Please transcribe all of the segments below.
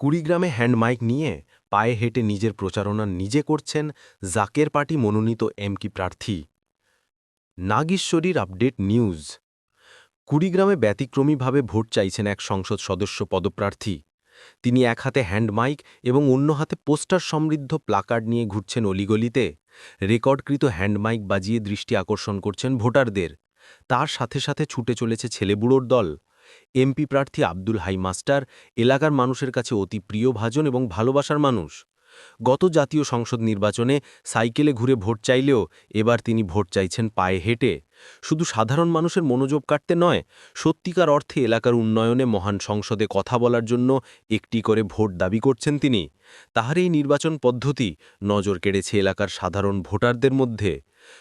কুড়িগ্রামে hand mic নিয়ে পায়ে হেঁটে নিজের প্রচারণা নিজে করছেন জাকের পার্টি মনোনীত এমকি প্রার্থী। নাগেশ্বরীর আপডেট নিউজ। কুড়িগ্রামে ব্যতিক্রমীভাবে ভোট চাইছেন এক সংসদ সদস্য পদপ্রার্থী। তিনি এক হাতে হ্যান্ড মাইক এবং অন্য হাতে পোস্টার সমৃদ্ধ প্লাকার্ড নিয়ে ঘুরছেন অলিগলিতে। রেকর্ডকৃত হ্যান্ড মাইক বাজিয়ে দৃষ্টি আকর্ষণ করছেন ভোটারদের। তার সাথে সাথে ছুটে চলেছে ছেলেবুড়োর দল। এমপি প্রার্থী আব্দুল হাই মাস্টার, এলাকার মানুষের কাছে অতি প্রিয় ভাজন এবং ভালোবাসার মানুষ। গত জাতীয় সংসদ নির্বাচনে সাইকেলে ঘুরে ভোট চাইলেও এবার তিনি ভোট চাইছেন পায়ে হেঁটে। শুধু সাধারণ মানুষের মনোযোগ কাটতে নয়, সত্যিকার অর্থে এলাকার উন্নয়নে মহান সংসদে কথা বলার জন্য একটি করে ভোট দাবি করছেন তিনি। তাহার এই নির্বাচন পদ্ধতি নজর কেড়েছে এলাকার সাধারণ ভোটারদের মধ্যে।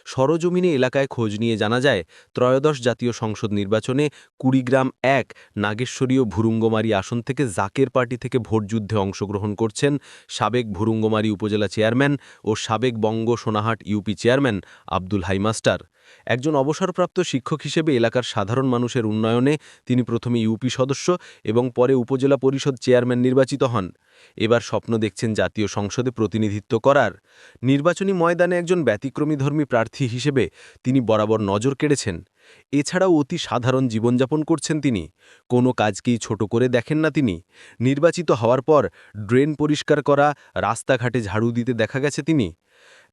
সরজমিনে এলাকায় খোঁজ নিয়ে জানা যায়, ত্রয়োদশ জাতীয় সংসদ নির্বাচনে কুড়িগ্রাম এক নাগেশ্বরীয় ভুরুঙ্গমারি আসন থেকে জাকের পার্টি থেকে ভোটযুদ্ধে অংশগ্রহণ করছেন সাবেক ভুরুঙ্গমারি উপজেলা চেয়ারম্যান ও সাবেক Banga Sonahat UP chairman Abdul Hai master. একজন অবসরপ্রাপ্ত শিক্ষক হিসেবে এলাকার সাধারণ মানুষের উন্নয়নে তিনি প্রথমে ইউপি সদস্য এবং পরে উপজেলা পরিষদ চেয়ারম্যান নির্বাচিত হন। এবার স্বপ্ন দেখছেন জাতীয় সংসদে প্রতিনিধিত্ব করার। নির্বাচনী ময়দানে একজন ব্যতিক্রমীধর্মী প্রার্থী হিসেবে তিনি বরাবর নজর কেড়েছেন। এছাড়াও অতি সাধারণ জীবনযাপন করছেন তিনি। কোনো কাজকেই ছোট করে দেখেন না তিনি। নির্বাচিত হওয়ার পর ড্রেন পরিষ্কার করা, রাস্তাঘাটে ঝাড়ু দিতে দেখা গেছে তিনি।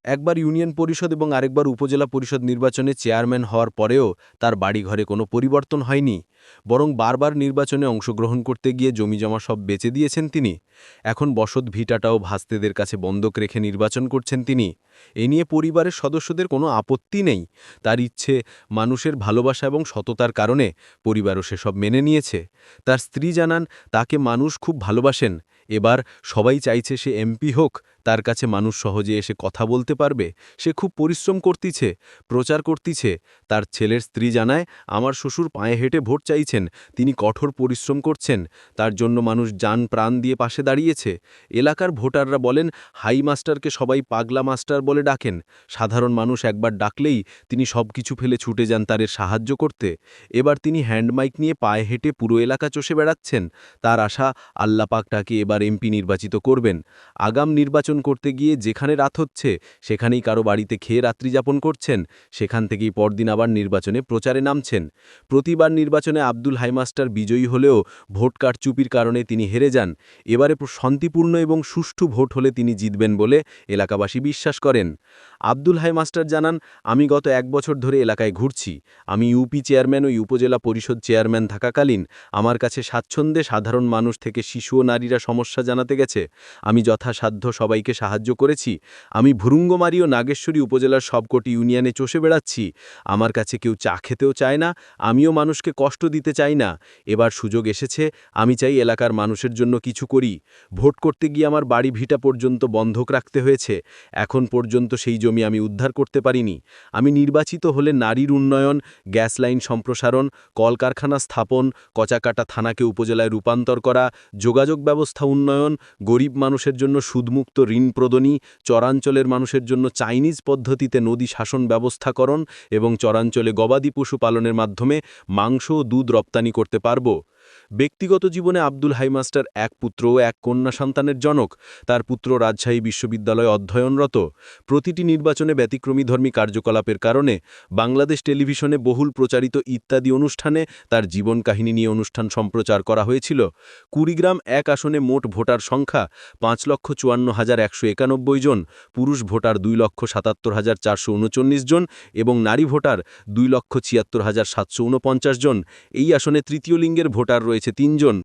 একবার ইউনিয়ন পরিষদ এবং আরেকবার উপজেলা পরিষদ নির্বাচনে চেয়ারম্যান হওয়ার পরেও তার বাড়িঘরে কোনো পরিবর্তন হয়নি। বরং বারবার নির্বাচনে অংশগ্রহণ করতে গিয়ে জমিজমা সব বেচে দিয়েছেন তিনি। এখন বসত ভিটাটাও ভাস্তেদের কাছে বন্ধক রেখে নির্বাচন করছেন তিনি। এ নিয়ে পরিবারের সদস্যদের কোনো আপত্তি নেই। তার ইচ্ছে, মানুষের ভালোবাসা এবং সততার কারণে পরিবারও সেসব মেনে নিয়েছে। তার স্ত্রী জানান, তাকে মানুষ খুব ভালোবাসেন। এবার সবাই চাইছে সে এমপি হোক তার কাছে মানুষ সহজে এসে কথা বলতে পারবে? সে খুব পরিশ্রম করতিছে, প্রচার করতিছে। তার ছেলের স্ত্রী জানায়, আমার শ্বশুর পায়ে হেঁটে ভোট চাইছেন, তিনি কঠোর পরিশ্রম করছেন, তার জন্য মানুষ যান প্রাণ দিয়ে পাশে দাঁড়িয়েছে। এলাকার ভোটাররা বলেন, হাই মাস্টারকে সবাই পাগলা মাস্টার বলে ডাকেন। সাধারণ মানুষ একবার ডাকলেই তিনি সব কিছু ফেলে ছুটে যান তাদের সাহায্য করতে। এবার তিনি হ্যান্ডমাইক নিয়ে পায়ে হেঁটে পুরো এলাকা চষে বেড়াচ্ছেন। তার আশা আল্লাপাকটাকে এবার এমপি নির্বাচিত করবেন। আগাম নির্বাচন করতে গিয়ে যেখানে রাত হচ্ছে, সেখানেই কারও বাড়িতে খেয়ে রাত্রি যাপন করছেন। সেখান থেকেই পরদিন আবার নির্বাচনে প্রচারে নামছেন। প্রতিবার নির্বাচনে আব্দুল হাইমাস্টার বিজয়ী হলেও ভোট কারচুপির কারণে তিনি হেরে যান। এবারে শান্তিপূর্ণ এবং সুষ্ঠু ভোট হলে তিনি জিতবেন বলে এলাকাবাসী বিশ্বাস করেন। আব্দুল হাইমাস্টার জানান, আমি গত এক বছর ধরে এলাকায় ঘুরছি। আমি ইউপি চেয়ারম্যান ও উপজেলা পরিষদ চেয়ারম্যান থাকাকালীন আমার কাছে স্বাচ্ছন্দ্যে সাধারণ মানুষ থেকে শিশু ও নারীরা সমস্যা জানাতে গেছে। আমি যথাসাধ্য সবাইকে সাহায্য করেছি? আমি ভুরুঙ্গমারি ও নাগেশ্বরী উপজেলার সবকটি ইউনিয়নে চষে বেড়াচ্ছি। আমার কাছে কেউ চা খেতেও চায় না, আমিও মানুষকে কষ্ট দিতে চাই না। এবার সুযোগ এসেছে, আমি চাই এলাকার মানুষের জন্য কিছু করি। ভোট করতে গিয়ে আমার বাড়ি ভিটা পর্যন্ত বন্ধক রাখতে হয়েছে। এখন পর্যন্ত সেই জমি আমি উদ্ধার করতে পারিনি। আমি নির্বাচিত হলে নারীর উন্নয়ন, গ্যাস লাইন সম্প্রসারণ, কলকারখানা স্থাপন, কচাকাটা থানাকে উপজেলায় রূপান্তর করা, যোগাযোগ ব্যবস্থা উন্নয়ন, গরিব মানুষের জন্য সুদমুক্ত ঋণ প্রদনী চরাঞ্চলের মানুষের জন্য চাইনিজ পদ্ধতিতে নদী শাসন ব্যবস্থাকরণ এবং চরাঞ্চলে গবাদি পশু পালনের মাধ্যমে মাংস ও দুধ রপ্তানি করতে পারব। ব্যক্তিগত জীবনে আব্দুল হাইমাস্টার এক পুত্র ও এক কন্যা সন্তানের জনক। তার পুত্র রাজশাহী বিশ্ববিদ্যালয়ে অধ্যয়নরত। প্রতিটি নির্বাচনে ব্যতিক্রমীধর্মী কার্যকলাপের কারণে বাংলাদেশ টেলিভিশনে বহুল প্রচারিত ইত্যাদি অনুষ্ঠানে তার জীবন কাহিনী নিয়ে অনুষ্ঠান সম্প্রচার করা হয়েছিল। কুড়িগ্রাম এক আসনে মোট ভোটার সংখ্যা পাঁচ লক্ষ চুয়ান্ন হাজার একশো একানব্বই জন, পুরুষ ভোটার দুই লক্ষ সাতাত্তর হাজার চারশো উনচল্লিশ জন এবং নারী ভোটার দুই লক্ষ ছিয়াত্তর হাজার সাতশো উনপঞ্চাশ জন। এই আসনে তৃতীয় লিঙ্গের ভোটার রয়েছে তিনজন।